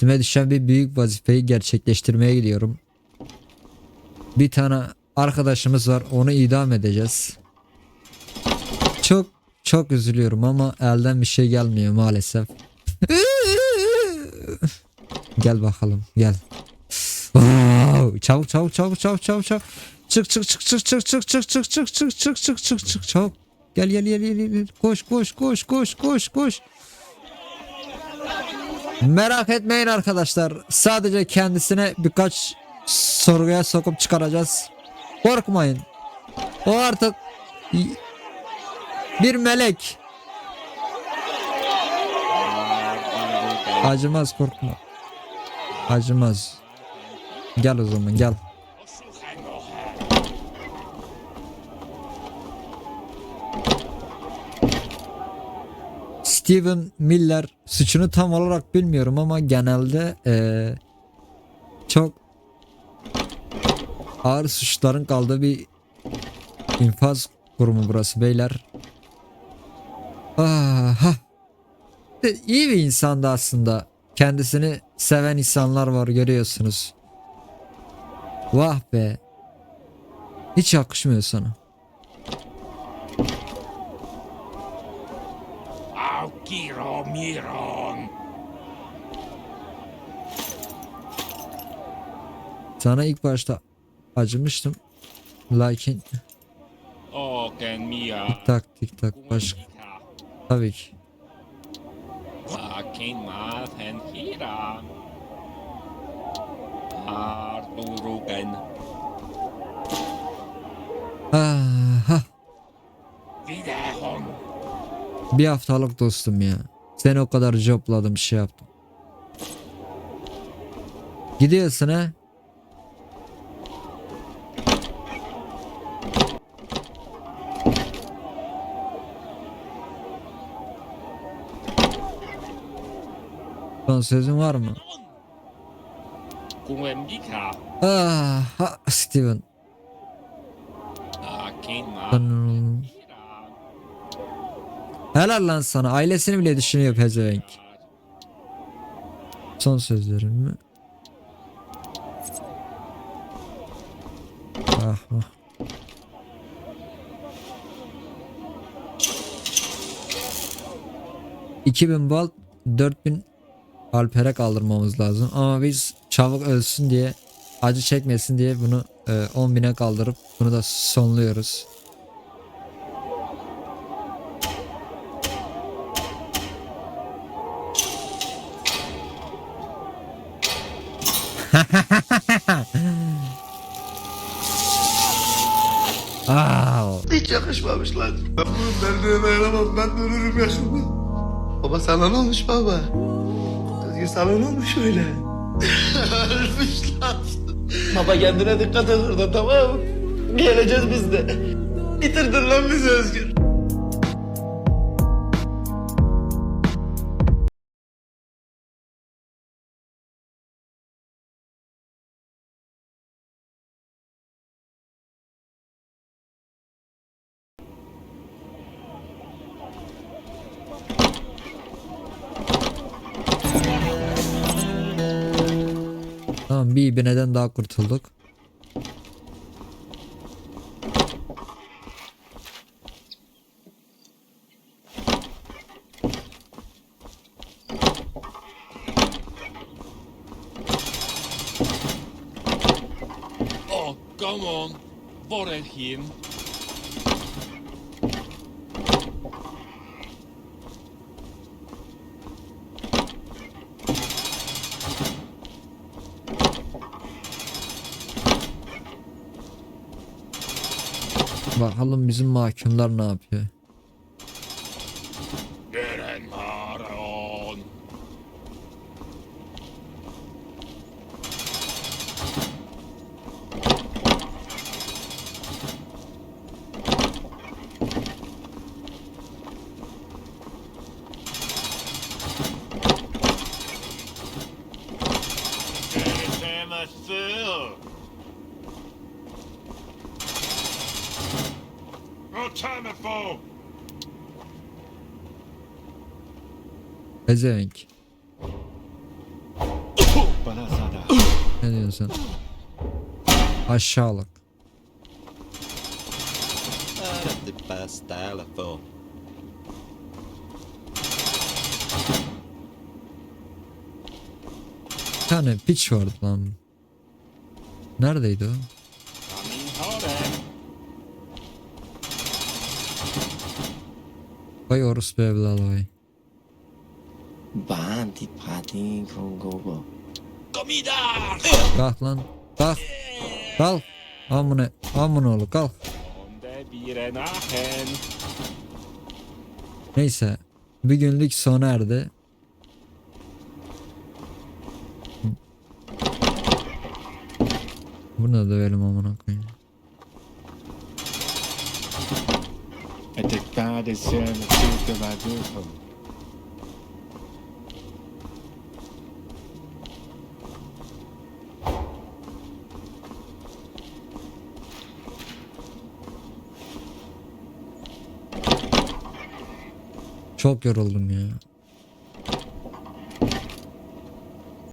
Üstüme düşen bir büyük vazifeyi gerçekleştirmeye gidiyorum. Bir tane arkadaşımız var onu idam edeceğiz. Çok çok üzülüyorum ama elden bir şey gelmiyor maalesef. gel bakalım gel. Çabuk çabuk çabuk çabuk çabuk çabuk. Çık çık çık çık çık çık çık çık çık çık çık çık çık çık çabuk. Gel gel gel gel gel. Koş koş koş koş koş koş. Merak etmeyin arkadaşlar. Sadece kendisine birkaç sorguya sokup çıkaracağız. Korkmayın. O artık bir melek. Acımaz korkma. Acımaz. Gel o zaman gel. Steven Miller suçunu tam olarak bilmiyorum ama genelde eee, çok ağır suçların kaldığı bir infaz kurumu burası beyler. Aha. E, İyi bir insandı aslında. Kendisini seven insanlar var görüyorsunuz. Vah be. Hiç yakışmıyor sana. Miron. Sana ilk başta acımıştım. Lakin Mia. tak tik tak başka tabii ki. Akin Mathen Hira. Arturuken. Aha. Videhon. Bir haftalık dostum ya. Seni o kadar jopladım şey yaptım. Gidiyorsun ha? Son sözün var mı? Ah, ha, Steven. Hira. Helal lan sana. Ailesini bile düşünüyor pezevenk. Son sözlerim mi? Ah ah. ...2000 bal... ...4000... ...Alper'e kaldırmamız lazım... ...ama biz çabuk ölsün diye... ...acı çekmesin diye bunu... E, ...10.000'e kaldırıp... ...bunu da sonluyoruz... Hiç yakışmamış lan. Ben bunun derdine dayanamam. Ben de ölürüm yakında. Baba sana ne olmuş baba? Özgür sana ne olmuş öyle? Ölmüş. Baba kendine dikkat et orada tamam mı? Geleceğiz biz de. Bitirdin lan bizi Özgür. Tamam bir ibneden daha kurtulduk. Oh, come on. Vorelhin. Bakalım bizim mahkumlar ne yapıyor. Pezevenk. Ne diyorsun? Aşağılık. Bir tane piç vardı lan. Neredeydi o? Vay orospu evladı vay. Bandit pratin kongobo. Komidar! Kalk lan. Kalk. Kalk. Amına. Amına oğlu kalk. Neyse. Bir günlük sona erdi. Bunu da dövelim amına koyayım. Attack des chaînes sur de la gauche. Çok yoruldum ya.